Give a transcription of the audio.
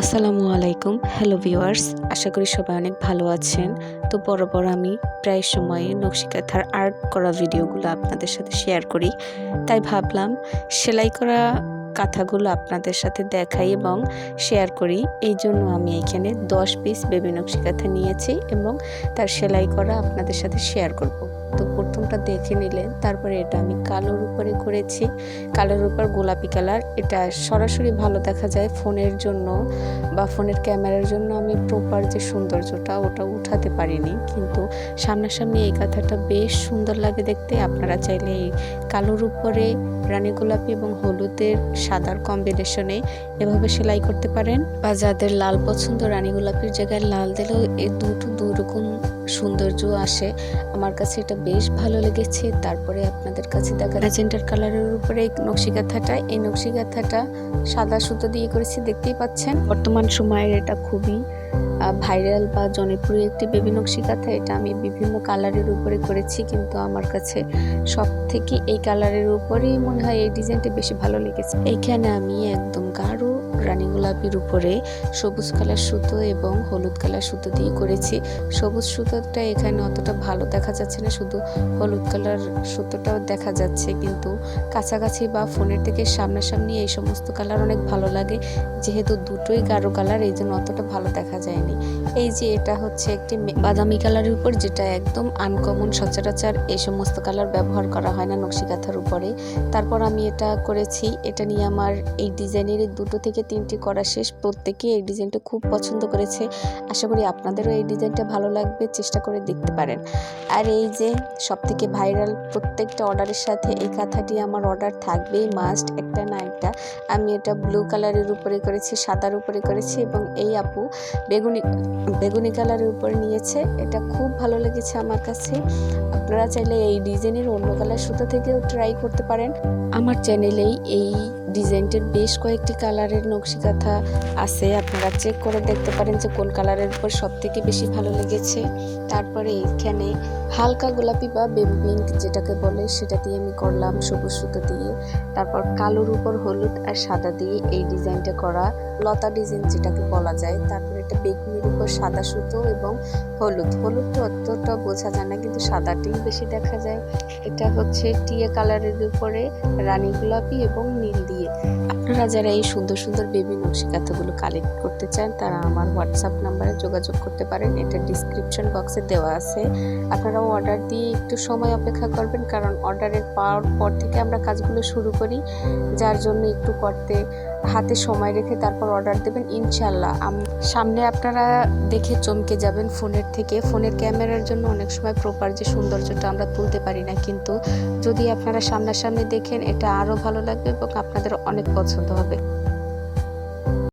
আসসালামু আলাইকুম। Hello viewers আশা করি সবাই অনেক ভালো আছেন। তো বরাবর আমি প্রায় সময়ে নকশিকাথার আর্ট করা ভিডিওগুলো আপনাদের সাথে শেয়ার করি। তাই ভাবলাম সেলাই করা কাঁথাগুলো আপনাদের সাথে দেখাই এবং শেয়ার করি। এই জন্য আমি এখানে দশ পিস বেবি নকশি কাঁথা নিয়েছি এবং তার সেলাই করা আপনাদের সাথে শেয়ার করব। তো প্রথমটা দেখে নিলেন, তারপরে এটা আমি কালোর উপরে করেছি। কালোর উপর গোলাপি কালার। এটা সরাসরি ভালো দেখা যায় ফোনের জন্য বা ফোনের ক্যামেরার জন্য আমি প্রপার যে সৌন্দর্যটা ওটা উঠাতে পারিনি। কিন্তু সামনাসামনি এই কাঁথাটা বেশ সুন্দর লাগে দেখতে। আপনারা চাইলে এই কালোর উপরে রানী গোলাপি এবং হলুদের সাদার কম্বিনেশনে এভাবে সেলাই করতে পারেন। বা যাদের লাল পছন্দ রানী গোলাপির জায়গায় লাল দিলেও এই দুটো দুই রকম সৌন্দর্য আসে। আমার কাছে এটা বেশ ভালো লেগেছে। তারপরে আপনাদের কাছে দেখা ম্যাজেন্টার কালারের উপরে এই নকশি কাঁথাটা এই নকশি কাঁথাটা সাদা সুতো দিয়ে করেছি, দেখতেই পাচ্ছেন। বর্তমান সময়ের এটা খুবই ভাইরাল বা জনপ্রিয় একটি বেবি নকশি কাঁথা এটা আমি বিভিন্ন কালারের উপরে করেছি, কিন্তু আমার কাছে সব থেকে এই কালারের উপরেই মনে হয় এই ডিজাইনটা বেশি ভালো লেগেছে। এইখানে আমি একদম গাঢ় রানী গোলাপির উপরে সবুজ কালার সুতো এবং হলুদ কালার সুতো দিয়ে করেছি। সবুজ সুতোটা এখানে অতটা ভালো দেখা যাচ্ছে না, শুধু হলুদ কালার সুতোটাও দেখা যাচ্ছে, কিন্তু কাছাকাছি বা ফোনের থেকে সামনাসামনি এই সমস্ত কালার অনেক ভালো লাগে, যেহেতু দুটোই গাঢ় কালার, এই জন্য অতটা ভালো দেখা যায়নি। এই যে এটা হচ্ছে একটি বাদামি কালারের উপর, যেটা একদম আনকমন সচরাচর এই সমস্ত কালার ব্যবহার করা হয় না নকশি কাঁথার উপরে। তারপর আমি এটা করেছি, এটা নিয়ে আমার এই ডিজাইনের দুটো থেকে তিনটি করা শেষ। প্রত্যেকে এই ডিজাইনটা খুব পছন্দ করেছে। আশা করি আপনাদেরও এই ডিজাইনটা ভালো লাগবে, চেষ্টা করে দেখতে পারেন। আর এই যে সব থেকে ভাইরাল প্রত্যেকটা অর্ডারের সাথে এই কাঁথাটি আমার অর্ডার থাকবেই, মাস্ট একটা না একটা। আমি এটা ব্লু কালারের উপরে করেছি, সাদার উপরে করেছি এবং এই আপু বেগুনি বেগুনি কালারের উপরে নিয়েছে। এটা খুব ভালো লেগেছে আমার কাছে। আপনারা চাইলে এই ডিজাইনের অন্য কালার সুতো থেকেও ট্রাই করতে পারেন। আমার চ্যানেলেই এই ডিজাইনটার বেশ কয়েকটি কালারের নকশি কাঁথা আছে আপনারা চেক করে দেখতে পারেন যে কোন কালারের উপর সব থেকে বেশি ভালো লেগেছে। তারপরে এখানে হালকা গোলাপি বা বেবি পিঙ্ক যেটাকে বলে, সেটা দিয়ে আমি করলাম সবুজ সুতো দিয়ে। তারপর কালোর উপর হলুদ আর সাদা দিয়ে এই ডিজাইনটা করা, লতা ডিজাইন যেটাকে বলা যায়। তারপর এটা উপর সাদা সুতো এবং হলুদ। হলুদটা অতটা বোঝা যায় না, কিন্তু সাদাটাই বেশি দেখা যায়। এটা হচ্ছে টিয়া কালারের উপরে রানী গোলাপি এবং নীল দিয়ে। আপনারা যারা এই সুন্দর সুন্দর বেবি নকশি কাঁথাগুলো কালেক্ট করতে চান, তারা আমার হোয়াটসঅ্যাপ নাম্বারে যোগাযোগ করতে পারেন। এটা ডিসক্রিপশন বক্সে দেওয়া আছে। আপনারাও অর্ডার দিয়ে একটু সময় অপেক্ষা করবেন, কারণ অর্ডারের পাওয়ার পর থেকে আমরা কাজগুলো শুরু করি, যার জন্য একটু করতে, হাতে সময় রেখে তারপর অর্ডার দেবেন। ইনশাল্লাহ সামনে আপনারা দেখে চমকে যাবেন ফোনের থেকে। ফোনের ক্যামেরার জন্য অনেক সময় প্রপার যে সৌন্দর্যটা আমরা তুলতে পারি না, কিন্তু যদি আপনারা সামনাসামনি দেখেন, এটা আরও ভালো লাগবে এবং আপনাদের অনেক পছন্দ হবে।